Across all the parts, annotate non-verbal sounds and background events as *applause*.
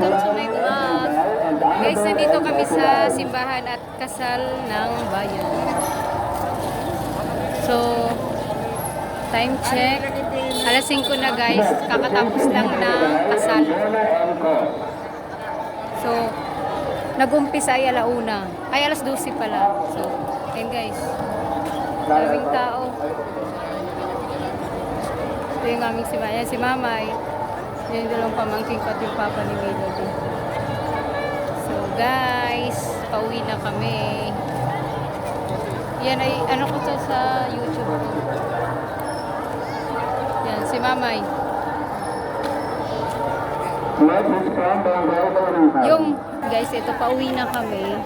welcome to my vlog. Guys, nandito kami sa simbahan at kasal ng bayan. So, time check. Alas 5 na guys, kakatapos lang ng kasal. So, nag-umpisa ay alauna. Ay, alas 12 pala. So, ayun guys. Maraming tao. Ito yung aming si Maya. Si Mamay. Yung dalawang pamangking ko at yung papa ni Melody. So, guys, pauwi na kami. Yan ay, ano ko to sa YouTube ko. Yan, si Mamay. Yung, guys, ito, pauwi na kami.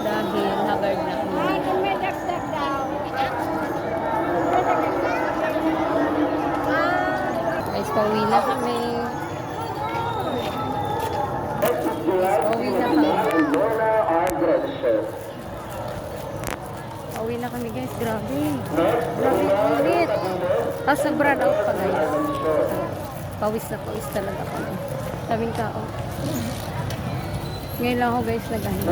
Dahil haggard na kami. Pauwi na kami. Pauwi na kami. Pauwi na kami guys, grabe. Grabe, ulit. Tapos nag-brand out pa guys. Pawis na pawis talaga kami. Daming tao. Ngayon lang ako guys nag-video.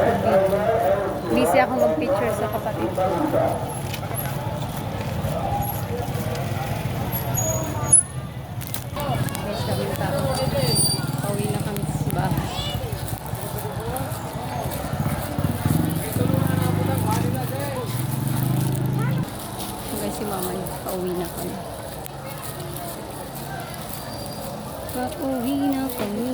Busy ako mag-picture sa kapatid ko. Guys, daming tao. Pauwi na kami sa bahay. Guys, si mama niya, pauwi na kami. Pauwi na kami.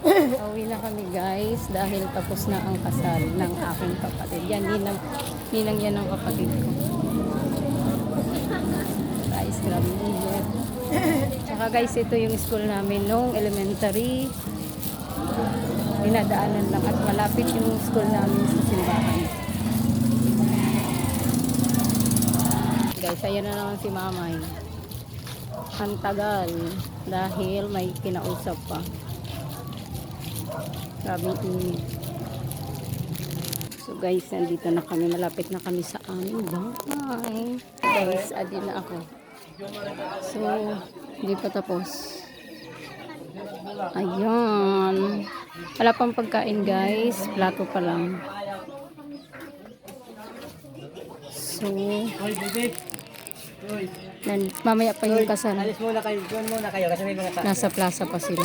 *laughs* pauwi na kami guys dahil tapos na ang kasal ng aking kapatid. Yan, ninang, ninang yan ang kapatid ko. Guys, grabe init. Tsaka guys, ito yung school namin nung elementary. Dinadaanan lang at malapit yung school namin sa simbahan. Guys, ayan na naman si Mamay. Ang tagal dahil may kinausap pa. Grabing init. So guys, nandito na kami. Malapit na kami sa aming bahay. Guys, adin na ako. So, hindi pa tapos. Ayan. Wala pang pagkain guys. Plato pa lang. So, nan, mamaya pa yung kasal. Alis muna kayo, doon muna kayo kasi may mga tao. Nasa plaza pa sila.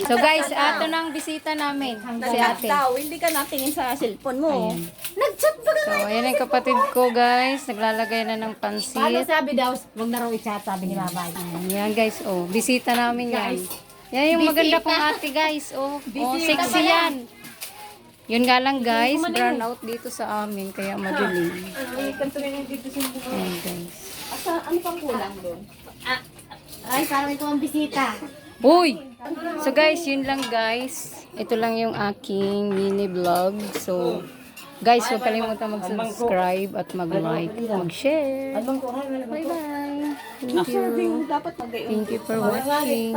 So guys, ato na ang bisita namin. Si ate. Tao, hindi ka natingin sa cellphone mo. Nag-chat ba ka? So, ayan ang kapatid ko guys. Naglalagay na ng Paano pansit. sabi daw, huwag na raw i-chat, sabi ni Babay. Ayan guys, oh. Bisita namin yan. Yan yung maganda kong ate guys. Oh, oh sexy yan. Yun nga lang guys, brown out dito sa amin. Kaya madilim. Ayan guys. Pang kulang doon? Ay, parang ito ang bisita. Uy! So guys, yun lang guys. Ito lang yung aking mini vlog. So, guys, huwag kalimutan mag-subscribe at mag-like, mag-share. Bye-bye. Thank you. Thank you for watching.